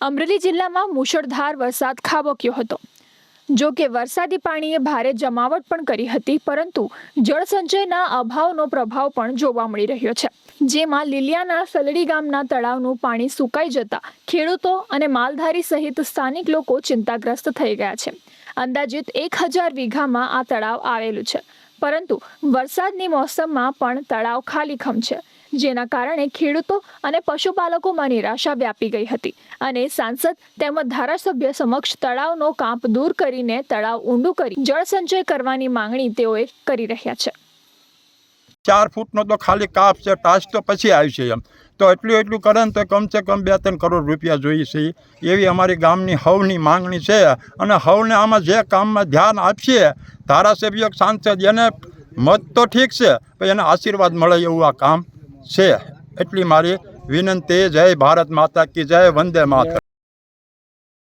અમરેલી જિલ્લામાં મુશળધાર વરસાદ ખાબક્યો હતો. જો કે વરસાદી પાણીએ ભારે જમાવટ પણ કરી હતી, પરંતુ જળસંચયના અભાવનો પ્રભાવ પણ જોવા મળી રહ્યો છે. જેમાં લીલિયાના સલડી ગામના તળાવનું પાણી સુકાઈ જતા ખેડૂતો અને માલધારી સહિત સ્થાનિક લોકો ચિંતાગ્રસ્ત થઈ ગયા છે. અંદાજિત એક હજાર વીઘામાં આ તળાવ આવેલું છે. પરંતુ વરસાદની મોસમમાં પણ તળાવ ખાલીખમ છે. જેના કારણે ખેડૂતો અને પશુપાલકોમાં નિરાશા વ્યાપી ગઈ હતી અને સાંસદ તેમજ ધારાસભ્ય સમક્ષ તળાવનો કાંપ દૂર કરીને તળાવ ઊંડું કરી જળસંચય કરવાની માંગણી તેઓએ કરી રહ્યા છે. ચાર ફૂટનો તો ખાલી કાપ છે, ટાચ તો પછી આવી છે એમ. તો એટલું એટલું કરે ને તો કમસે કમ બે ત્રણ કરોડ રૂપિયા જોઈએ છે. એવી અમારી ગામની હવની માંગણી છે અને હવને આમાં જે કામમાં ધ્યાન આપશે ધારાસભ્ય સાંસદ એને મત તો ઠીક છે, પણ એને આશીર્વાદ મળે એવું આ કામ. છે. એટલી મારી વિનંતી જય ભારત માતા કી જય વંદે માતા